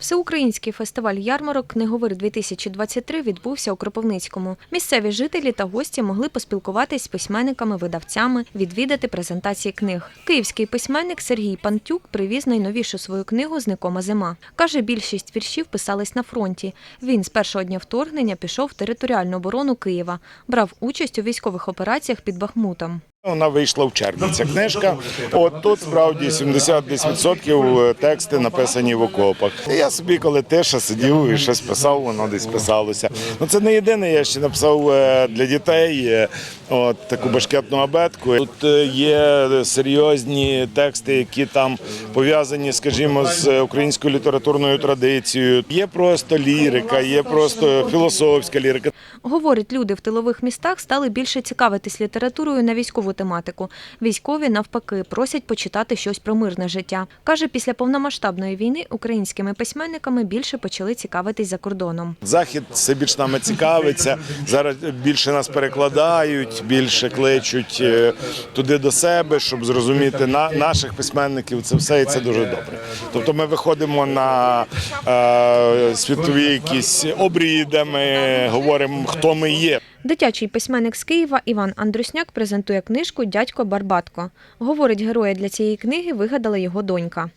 Всеукраїнський фестиваль ярмарок Книговир 2023 відбувся у Кропивницькому. Місцеві жителі та гості могли поспілкуватись з письменниками, видавцями, відвідати презентації книг. Київський письменник Сергій Пантюк привіз найновішу свою книгу Зникома зима. Каже, більшість віршів писались на фронті. Він з першого дня вторгнення пішов в територіальну оборону Києва, брав участь у військових операціях під Бахмутом. Вона вийшла в червні. Ця книжка. От тут справді 70% тексти написані в окопах. Я собі, коли тиша сидів і щось писав, воно десь писалося. Ну це не єдине. Я ще написав е, для дітей е, от таку башкетну абетку. Тут е, є серйозні тексти, які там пов'язані, скажімо, з українською літературною традицією. Є просто лірика, є просто філософська лірика. Говорить, люди в тилових містах стали більше цікавитись літературою на військову тематику. Військові, навпаки, просять почитати щось про мирне життя. Каже, після повномасштабної війни українськими письменниками більше почали цікавитись за кордоном. Захід все більш нами цікавиться. Зараз більше нас перекладають, більше кличуть е, туди до себе, щоб зрозуміти на наших письменників. Це все і це дуже добре. Тобто ми виходимо на е, світові якісь обрії, ми говоримо, хто ми є. Дитячий письменник з Києва Іван Андрусняк презентує книжку Дядько Барбатко. Говорить, героя для цієї книги вигадала його донька.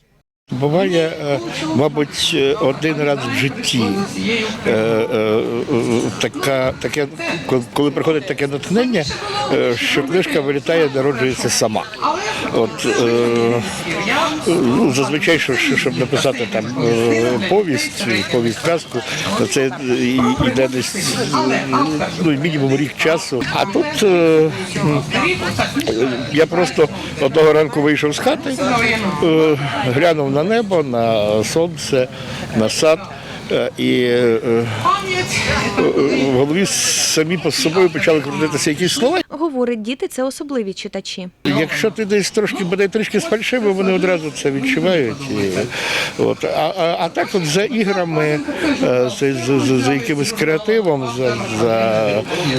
Буває, е, мабуть, е, один раз в житті е, така, таке, коли- приходить таке натхнення, що книжка вилітає, народжується сама. От, ну, зазвичай, що, що- щоб написати там повість, повість казку, це йде десь ну, мінімум рік часу. А тут я просто одного ранку вийшов з хати, глянув на небо, на сонце, на сад. е, І е, е, в голові самі по собою почали крутитися якісь слова. Говорить, діти це особливі читачі. Якщо ти десь трошки бодай трішки сфальшивий, вони одразу це відчувають. І, от. а, а, а так от за іграми, е, за, за, за, за якимось креативом, за, за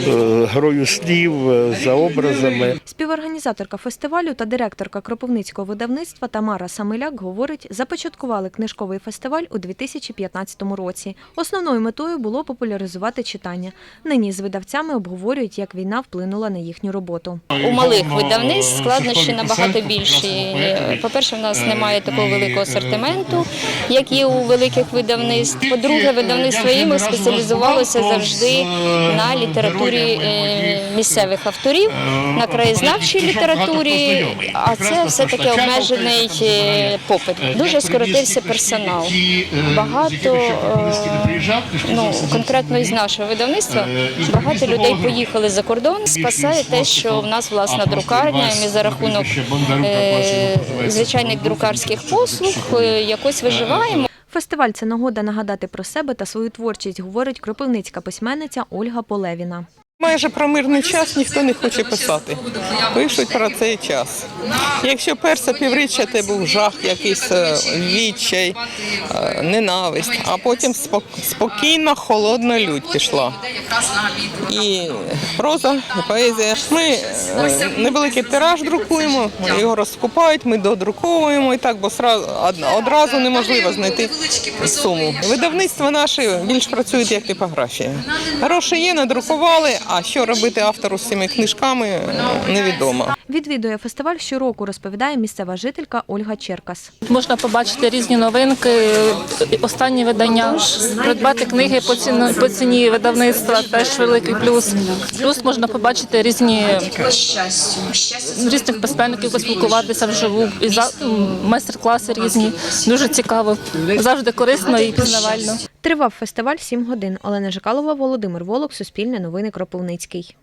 е, грою слів, е, за образами. Співорганізаторка фестивалю та директорка Кропивницького видавництва Тамара Самиляк говорить, започаткували книжковий фестиваль у 2015 році. Основною метою було популяризувати читання. Нині з видавцями обговорюють, як війна вплинула на їхню роботу. У малих видавництв складнощі набагато більші. По-перше, в нас немає такого великого асортименту, як є у великих видавництв. По-друге, видавництво імих спеціалізувалося завжди на літературі е, місцевих авторів, на краєзнавчій літературі, а це все таки обмежений е, попит. Дуже скоротився персонал. Багато е, ну, конкретно із нашого видавництва багато людей поїхали за кордон. Спасає те, що в нас власна друкарня, і ми за рахунок е, звичайних друкарських послуг е, якось виживаємо. Фестиваль це нагода нагадати про себе та свою творчість, говорить кропивницька письменниця Ольга Полевіна. Майже про мирний час ніхто не хоче писати. Пишуть про цей час. Якщо перше півріччя це був жах, якийсь е, відчай, е, ненависть, а потім спок- спокійна, холодна лють пішла. І проза, і поезія. Ми е, невеликий тираж друкуємо, його розкупають, ми додруковуємо і так, бо одразу неможливо знайти суму. Видавництва наші більш працюють як типографія. Гроші є, надрукували, а що робити автору з цими книжками, невідомо. Відвідує фестиваль щороку, розповідає місцева жителька Ольга Черкас. Можна побачити різні новинки, останні видання, придбати книги по ціні, по ціні видавництва теж великий плюс. Плюс можна побачити різні різних письменників, поспілкуватися вживу, і за майстер-класи різні. Дуже цікаво, завжди корисно і пізнавально. Тривав фестиваль 7 годин. Олена Жикалова, Володимир Волок, Суспільне новини Кропивницький.